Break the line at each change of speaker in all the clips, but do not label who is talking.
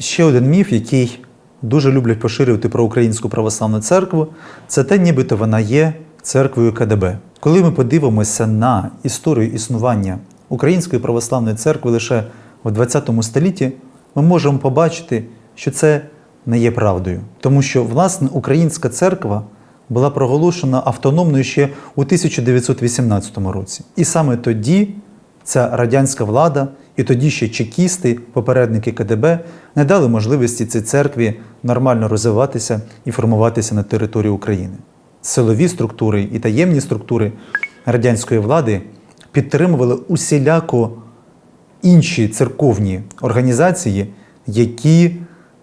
Ще один міф, який дуже люблять поширювати про Українську православну церкву, це те, нібито вона є церквою КДБ. Коли ми подивимося на історію існування Української православної церкви лише в 20 столітті, ми можемо побачити, що це не є правдою. Тому що, власне, Українська церква була проголошена автономною ще у 1918 році. І саме тоді ця радянська влада і тоді ще чекісти, попередники КДБ, не дали можливості цій церкві нормально розвиватися і формуватися на території України. Силові структури і таємні структури радянської влади підтримували усіляко інші церковні організації, які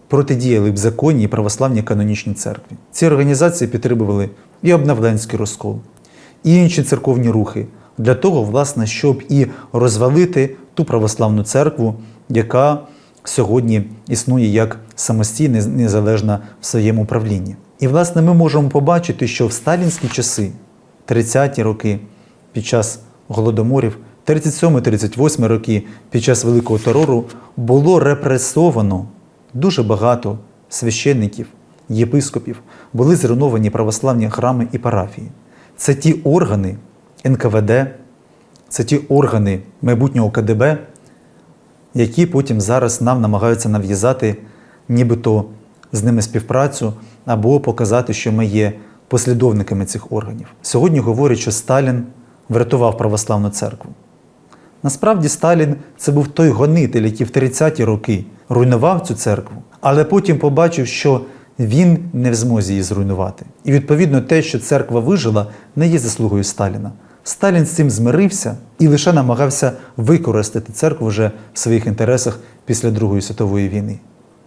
протидіяли б законній православній канонічній церкві. Ці організації підтримували і обновленський розкол, і інші церковні рухи для того, власне, щоб і розвалити ту православну церкву, яка сьогодні існує як самостійна, незалежна в своєму правлінні. І, власне, ми можемо побачити, що в сталінські часи, 30-ті роки, під час голодоморів, 37-38 роки, під час Великого терору, було репресовано дуже багато священників, єпископів, були зруйновані православні храми і парафії. Це ті органи НКВД, це ті органи майбутнього КДБ, які потім зараз нам намагаються нав'язати, нібито з ними співпрацю або показати, що ми є послідовниками цих органів. Сьогодні говорять, що Сталін врятував православну церкву. Насправді Сталін це був той гонитель, який в 30-ті роки руйнував цю церкву, але потім побачив, що він не в змозі її зруйнувати. І відповідно те, що церква вижила, не є заслугою Сталіна. Сталін з цим змирився і лише намагався використати церкву вже в своїх інтересах після Другої світової війни.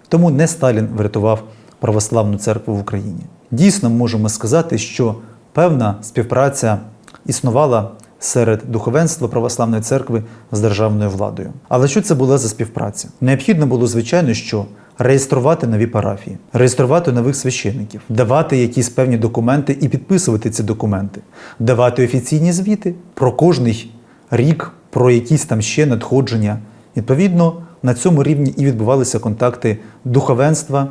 Тому не Сталін врятував православну церкву в Україні. Дійсно, можемо сказати, що певна співпраця існувала серед духовенства православної церкви з державною владою. Але що це була за співпраця? Необхідно було, звичайно, що реєструвати нові парафії, реєструвати нових священиків, давати якісь певні документи і підписувати ці документи, давати офіційні звіти про кожний рік, про якісь там ще надходження. Відповідно, на цьому рівні і відбувалися контакти духовенства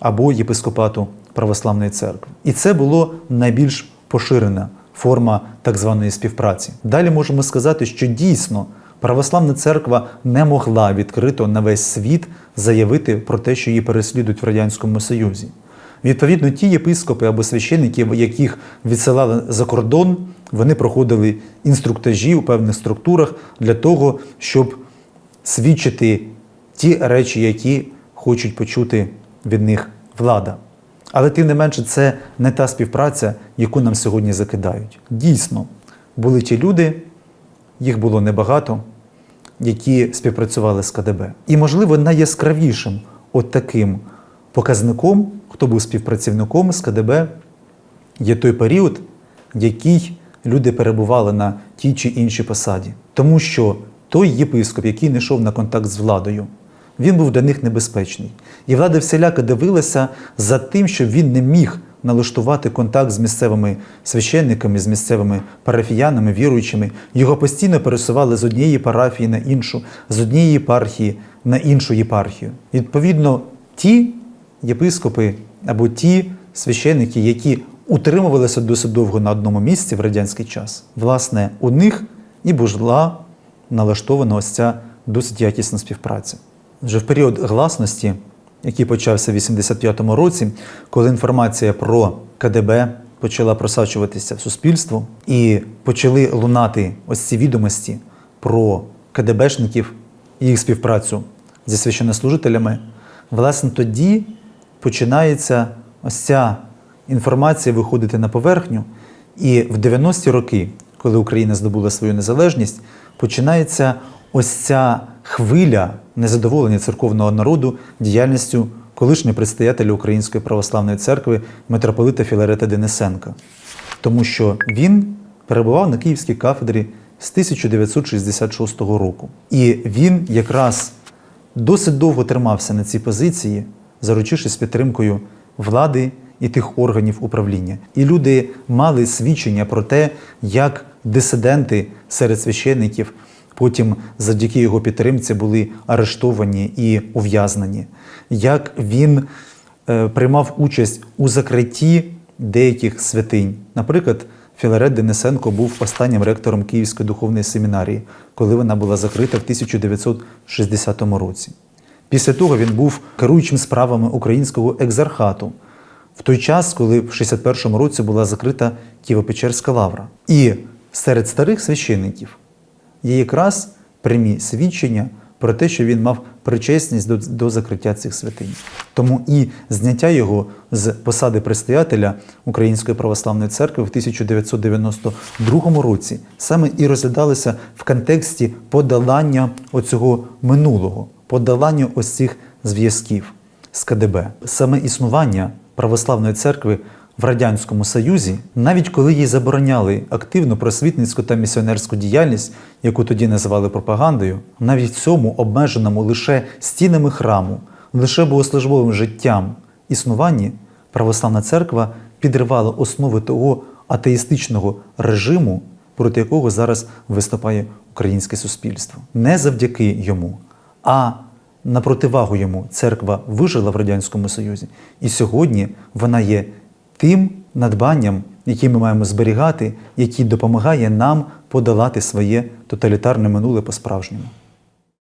або єпископату православної церкви. І це було найбільш поширена форма так званої співпраці. Далі можемо сказати, що дійсно православна церква не могла відкрито на весь світ заявити про те, що її переслідують в Радянському Союзі. Відповідно, ті єпископи або священники, яких відсилали за кордон, вони проходили інструктажі у певних структурах для того, щоб свідчити ті речі, які хочуть почути від них влада. Але тим не менше, це не та співпраця, яку нам сьогодні закидають. Дійсно, були ті люди, їх було небагато, які співпрацювали з КДБ. І, можливо, найяскравішим от таким показником, хто був співпрацівником з КДБ, є той період, який люди перебували на тій чи іншій посаді. Тому що той єпископ, який не йшов на контакт з владою, він був для них небезпечний. І влада всіляко дивилася за тим, що він не міг налаштувати контакт з місцевими священниками, з місцевими парафіянами, віруючими. Його постійно пересували з однієї парафії на іншу, з однієї єпархії на іншу єпархію. Відповідно, ті єпископи або ті священники, які утримувалися досить довго на одному місці в радянський час, власне, у них і була налаштована ось ця досить якісна співпраця. Вже в період гласності, який почався в 85-му році, коли інформація про КДБ почала просачуватися в суспільство, і почали лунати ось ці відомості про КДБшників і їх співпрацю зі священнослужителями, власне, тоді починається ось ця інформація виходити на поверхню. І в 90-ті роки, коли Україна здобула свою незалежність, починається ось ця хвиля незадоволення церковного народу діяльністю колишнього предстоятеля Української православної церкви митрополита Філарета Денисенка, тому що він перебував на Київській кафедрі з 1966 року. І він якраз досить довго тримався на цій позиції, заручившись підтримкою влади і тих органів управління. І люди мали свідчення про те, як дисиденти серед священників потім завдяки його підтримці були арештовані і ув'язнені, як він е, приймав участь у закритті деяких святинь. Наприклад, Філарет Денисенко був останнім ректором Київської духовної семінарії, коли вона була закрита в 1960 році. Після того він був керуючим справами українського екзархату в той час, коли в 61-му році була закрита Києво-Печерська лавра. І серед старих священників є якраз прямі свідчення про те, що він мав причесність до, до закриття цих святинь. Тому і зняття його з посади предстоятеля Української православної церкви в 1992 році саме і розглядалося в контексті подолання оцього минулого, подолання ось цих зв'язків з КДБ. Саме існування православної церкви в Радянському Союзі, навіть коли їй забороняли активну просвітницьку та місіонерську діяльність, яку тоді називали пропагандою, навіть в цьому обмеженому лише стінами храму, лише богослужбовим життям існуванні, православна церква підривала основи того атеїстичного режиму, проти якого зараз виступає українське суспільство. Не завдяки йому, а на противагу йому церква вижила в Радянському Союзі, і сьогодні вона є тим надбанням, які ми маємо зберігати, який допомагає нам подолати своє тоталітарне минуле по-справжньому.